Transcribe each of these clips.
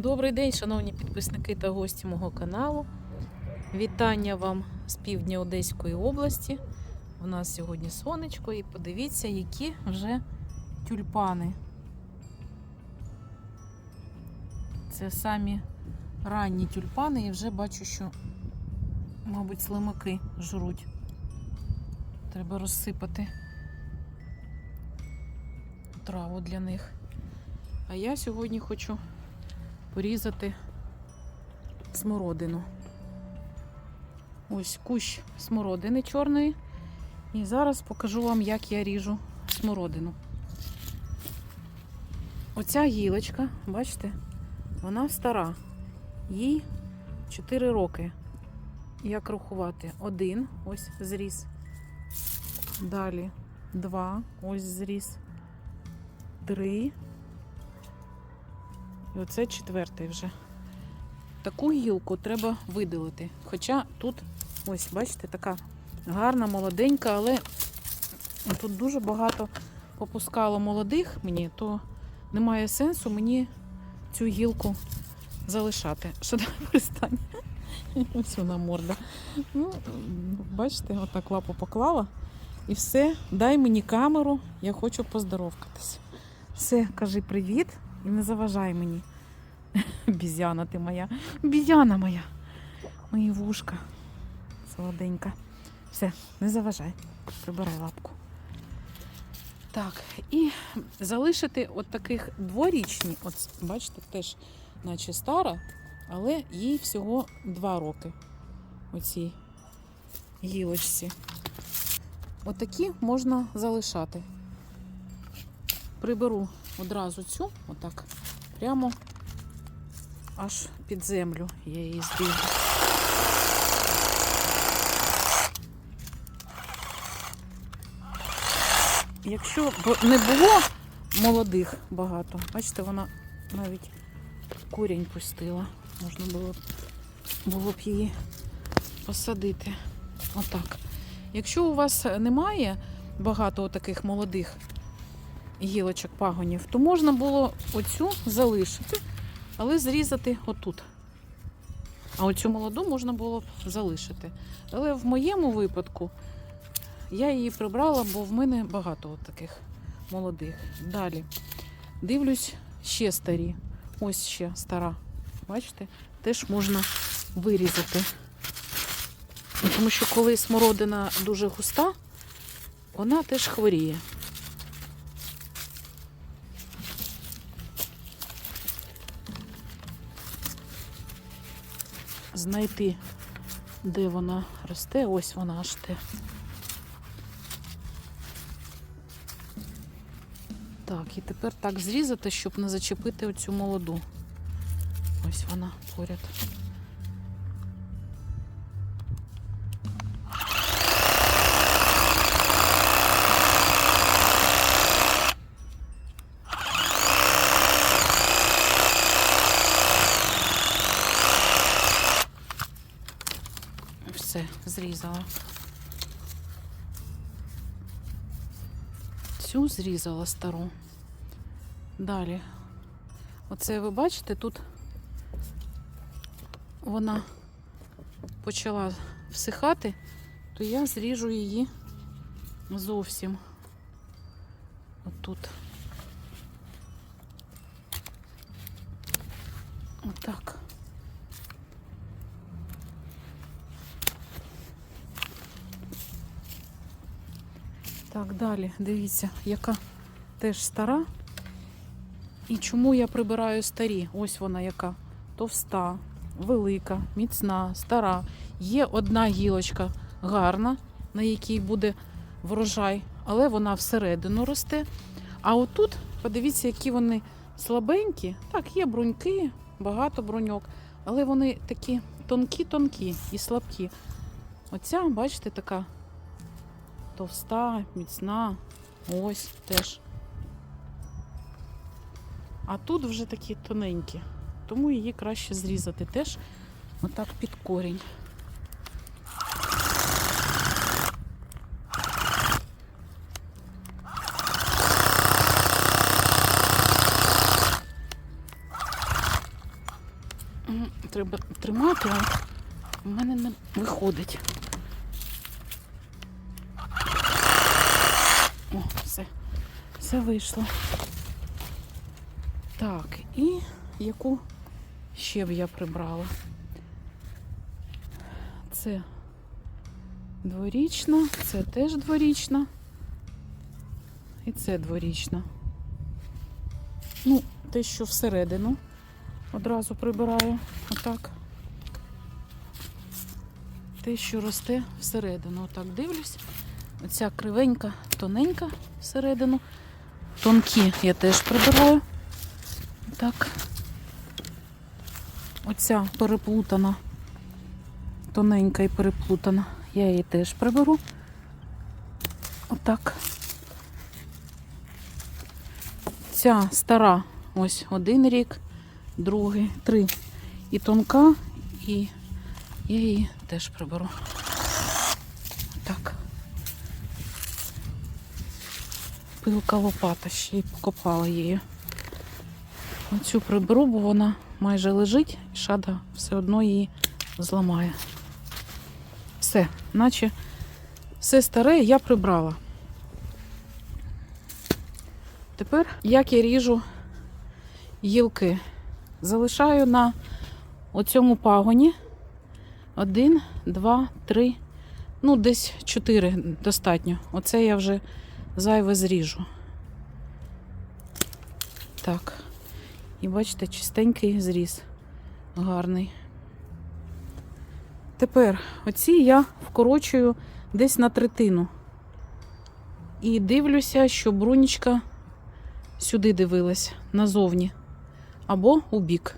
Добрий день, шановні підписники та гості мого каналу. Вітання вам з півдня Одеської області. У нас сьогодні сонечко, і подивіться, які вже тюльпани. Це самі ранні тюльпани, і вже бачу, що, мабуть, слимаки жруть. Треба розсипати траву для них. А я сьогодні хочу порізати смородину. Ось кущ смородини чорної. І зараз покажу вам, як я ріжу смородину. Оця гілочка, бачите, вона стара. Їй 4 роки. Як рахувати? Один, ось зріс. Далі два, ось зріс. Три. І оце четвертий вже. Таку гілку треба видалити. Хоча тут, ось, бачите, така гарна, молоденька, але тут дуже багато попускало молодих мені, то немає сенсу мені цю гілку залишати. Що там пристань? Ось вона морда. Ну, бачите, отак лапу поклала. І все, дай мені камеру, я хочу поздоровкатись. Все, кажи привіт і не заважай мені. Бізяна ти моя. Бізяна моя. Мої вушка. Солоденька. Все, не заважай. Прибирай лапку. Так, і залишити от таких дворічні, от бачите, теж наче стара, але їй всього два роки. Оцій гілочці. Отакі можна залишати. Приберу одразу цю, отак, прямо аж під землю я її здвигну. Якщо б не було молодих багато, бачите, вона навіть корінь пустила. Можна було б, було б її посадити. Отак. Якщо у вас немає багато таких молодих гілочок пагонів, то можна було оцю залишити, але зрізати отут. А оцю молоду можна було залишити. Але в моєму випадку я її прибрала, бо в мене багато таких молодих. Далі дивлюсь ще старі. Ось ще стара. Бачите? Теж можна вирізати. Тому що коли смородина дуже густа, вона теж хворіє. Знайти, де вона росте, ось вона аж те. Так, і тепер так зрізати, щоб не зачепити оцю молоду. Ось вона поряд. Зрізала. Цю зрізала стару. Далі. Оце ви бачите, тут вона почала всихати, то я зріжу її зовсім. Отут. Отак. Так, далі, дивіться, яка теж стара. І чому я прибираю старі? Ось вона яка товста, велика, міцна, стара. Є одна гілочка гарна, на якій буде врожай, але вона всередину росте. А отут, подивіться, які вони слабенькі. Так, є бруньки, багато бруньок, але вони такі тонкі-тонкі і слабкі. Оця, бачите, така товста, міцна. Ось теж. А тут вже такі тоненькі, тому її краще зрізати теж отак під корінь. Треба тримати, а в мене не виходить. О, все. Все вийшло. Так, і яку ще б я прибрала? Це дворічна, це теж дворічна. І це дворічна. Ну, те, що всередину одразу прибираю. Отак. Те, що росте всередину. Отак дивлюсь. Оця кривенька, тоненька всередину. Тонкі я теж прибираю. Так. Оця переплутана, тоненька і переплутана. Я її теж приберу. Отак. Ця стара, ось один рік, другий, три. І тонка, і я її теж приберу. Так. Пилка лопата ще й покопала її. Оцю приберу, бо вона майже лежить, і шада все одно її зламає. Все, наче все старе я прибрала. Тепер як я ріжу гілки. Залишаю на оцьому пагоні. Один, два, три, ну, десь чотири достатньо. Оце я вже зайве зріжу. Так. І бачите, чистенький зріз. Гарний. Тепер оці я вкорочую десь на третину. І дивлюся, що брунічка сюди дивилась, назовні. Або у бік.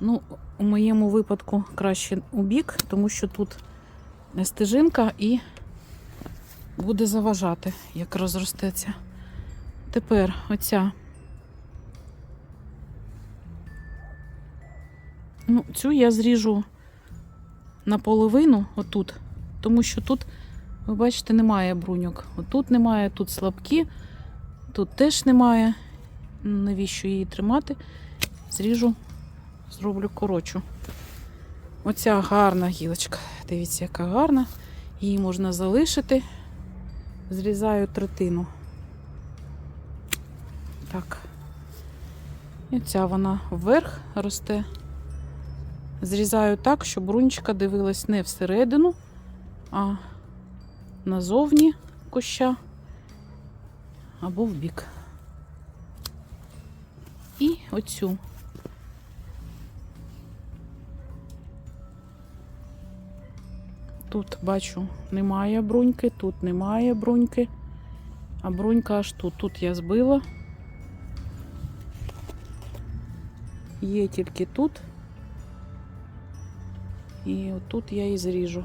Ну, у моєму випадку краще у бік, тому що тут стежинка і буде заважати, як розростеться. Тепер оця. Ну, цю я зріжу наполовину, отут, тому що тут, ви бачите, немає бруньок. Отут немає, тут слабкі, тут теж немає. Навіщо її тримати? Зріжу, зроблю коротшу. Оця гарна гілочка. Дивіться, яка гарна. Її можна залишити. Зрізаю третину. Так. І ця вона вверх росте. Зрізаю так, щоб брунчика дивилась не всередину, а назовні куща або в бік. І оцю. Тут бачу, немає бруньки, тут немає бруньки, а брунька аж тут. Тут я збила. Є тільки тут. І отут я і зріжу.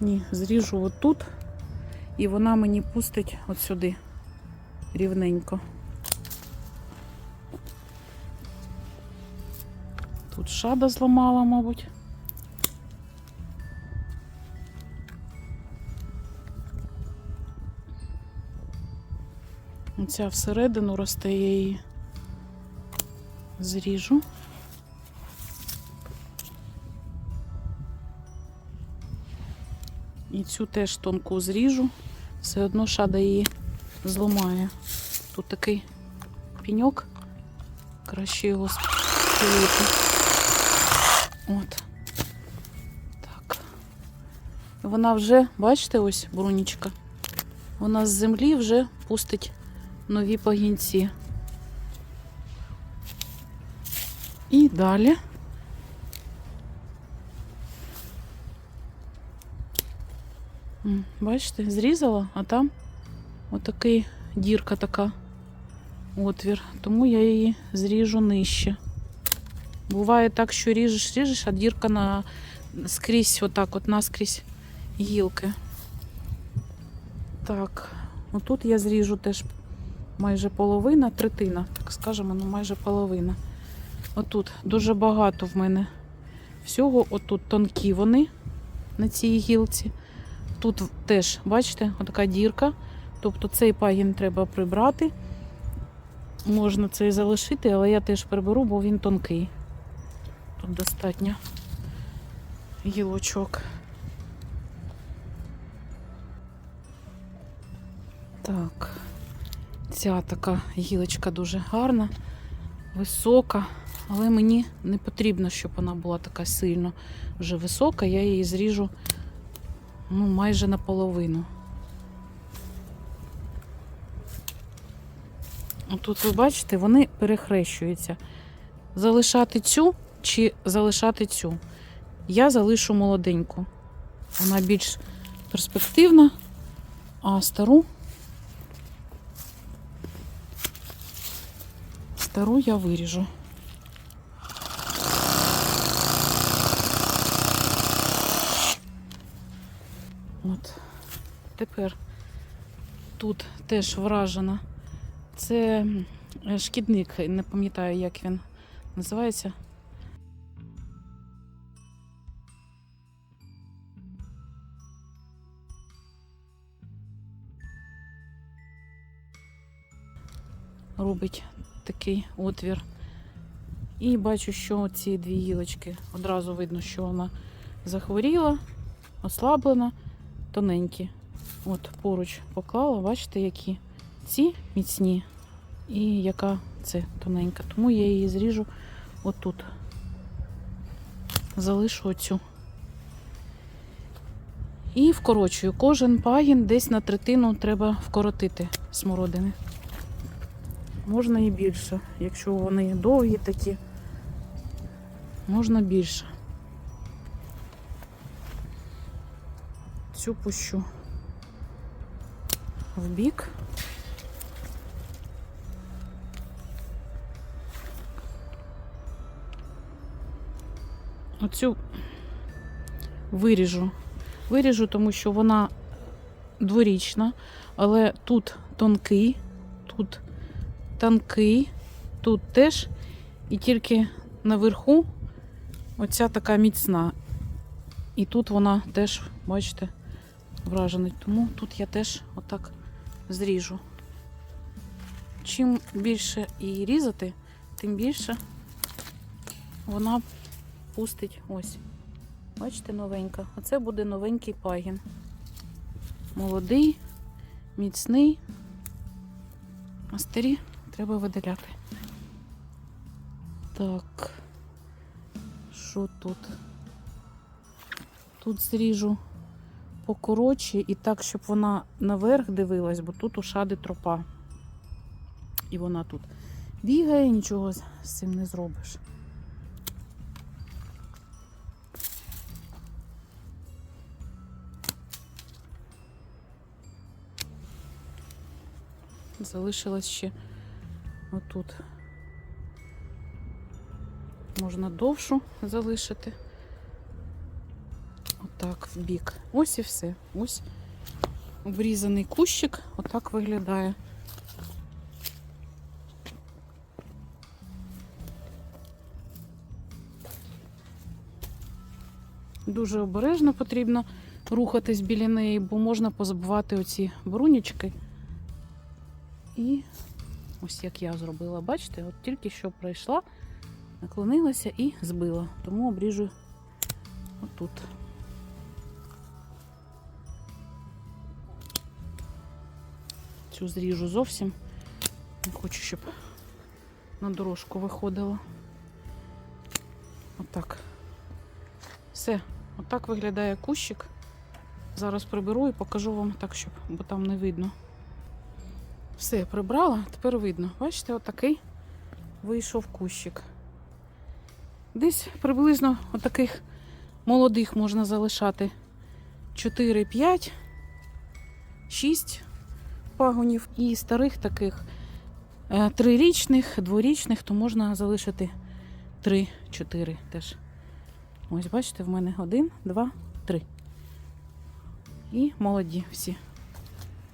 Ні, зріжу отут, і вона мені пустить от сюди рівненько. Шада зламала, мабуть. Оця всередину росте, я її зріжу. І цю теж тонку зріжу, все одно шада її зламає. Тут такий піньок, краще його. От. Так. Вона вже, бачите, ось брунічка. Вона з землі вже пустить нові пагінці. І далі. Бачите, зрізала, а там отакий дірка така отвір. Тому я її зріжу нижче. Буває так, що ріжеш, ріжеш, а дірка на скрізь, отак, от наскрізь гілки. Так, отут я зріжу теж майже половина, третина, так скажемо, ну майже половина. Отут дуже багато в мене всього. Отут тонкі вони на цій гілці. Тут теж, бачите, отака дірка. Тобто цей пагін треба прибрати. можна це і залишити, але я теж приберу, бо він тонкий. Тут достатньо гілочок. Так, ця така гілочка дуже гарна, висока, але мені не потрібно, щоб вона була така сильно вже висока. Я її зріжу ну, майже наполовину. Тут ви бачите, вони перехрещуються. Залишати цю чи залишати цю. Я залишу молоденьку. Вона більш перспективна, а стару. Стару я виріжу. От. Тепер тут теж вражена. Це шкідник, не пам'ятаю, як він називається. Робить такий отвір. І бачу, що ці дві гілочки одразу видно, що вона захворіла, ослаблена, тоненькі. От поруч поклала, бачите, які ці міцні і яка це тоненька. Тому я її зріжу отут. Залишу оцю. І вкорочую. Кожен пагін десь на третину треба вкоротити смородини. Можна і більше. Якщо вони довгі такі, можна більше. Цю пущу в бік. Оцю виріжу. Виріжу, тому що вона дворічна, але тут тонкий, тут тонкий, тут теж, і тільки наверху оця така міцна. І тут вона теж, бачите, вражена. Тому тут я теж отак зріжу. Чим більше її різати, тим більше вона пустить ось. Бачите, новенька. Оце буде новенький пагін. Молодий, міцний. А старі треба видаляти. Так. Що тут? Тут зріжу покоротше і так, щоб вона наверх дивилась, бо тут у шади тропа. І вона тут бігає, нічого з цим не зробиш. Залишилось ще отут. Можна довшу залишити. Отак, в бік. Ось і все. Ось обрізаний кущик, отак виглядає. Дуже обережно потрібно рухатись біля неї, бо можна позабувати оці брунічки. І ось як я зробила, бачите, от тільки що пройшла, наклонилася і збила. Тому обріжу отут. Цю зріжу зовсім. Не хочу, щоб на дорожку виходила. Отак. Все, отак виглядає кущик. Зараз приберу і покажу вам так, щоб, бо там не видно. Все, прибрала, тепер видно. Бачите, отакий вийшов кущик. Десь приблизно отаких молодих можна залишати 4, 5, 6 пагонів. І старих таких е, трирічних, дворічних, то можна залишити 3-4 теж. Ось, бачите, в мене один, два, три. І молоді всі.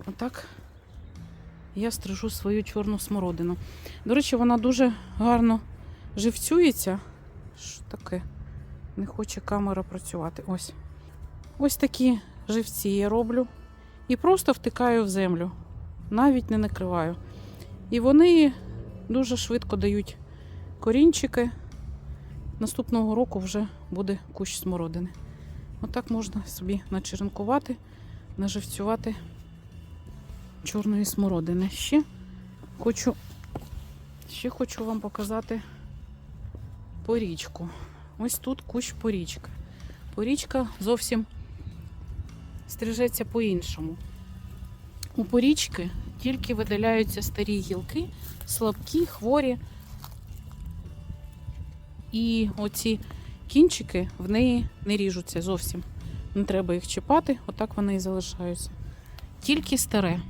Отак я стрижу свою чорну смородину. До речі, вона дуже гарно живцюється. Що таке? Не хоче камера працювати. Ось. Ось такі живці я роблю. І просто втикаю в землю. Навіть не накриваю. І вони дуже швидко дають корінчики. Наступного року вже буде кущ смородини. Отак можна собі начеренкувати, наживцювати чорної смородини. Ще хочу, ще хочу вам показати порічку. Ось тут кущ порічка. Порічка зовсім стрижеться по-іншому. У порічки тільки видаляються старі гілки, слабкі, хворі. І оці кінчики в неї не ріжуться зовсім. Не треба їх чіпати, отак вони і залишаються. Тільки старе.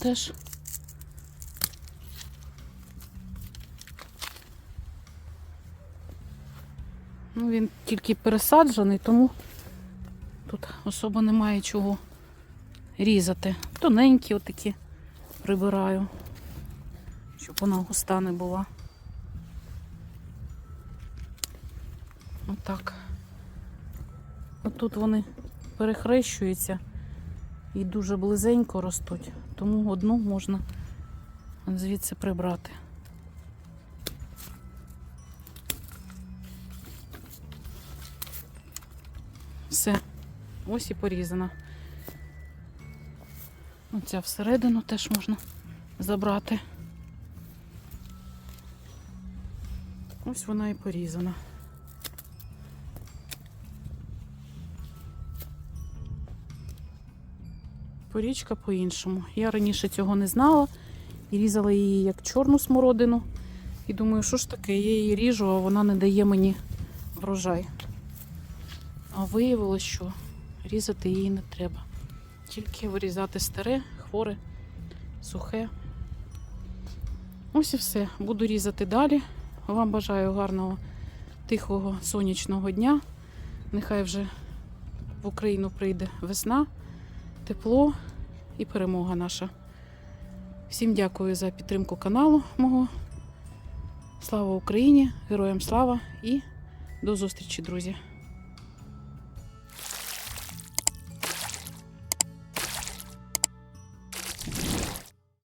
Теж. Ну, він тільки пересаджений, тому тут особо немає чого різати. Тоненькі отакі прибираю, щоб вона густа не була. Отак. Отут вони перехрещуються і дуже близенько ростуть, тому одну можна звідси прибрати. Все, ось і порізана. Оця всередину теж можна забрати. Ось вона і порізана. Порічка по-іншому. Я раніше цього не знала і різала її як чорну смородину. І думаю, що ж таке, я її ріжу, а вона не дає мені врожай. А виявилось, що різати її не треба. Тільки вирізати старе, хворе, сухе. Ось і все. Буду різати далі. Вам бажаю гарного, тихого, сонячного дня. Нехай вже в Україну прийде весна, тепло і перемога наша. Всім дякую за підтримку каналу мого. Слава Україні! Героям слава і до зустрічі, друзі!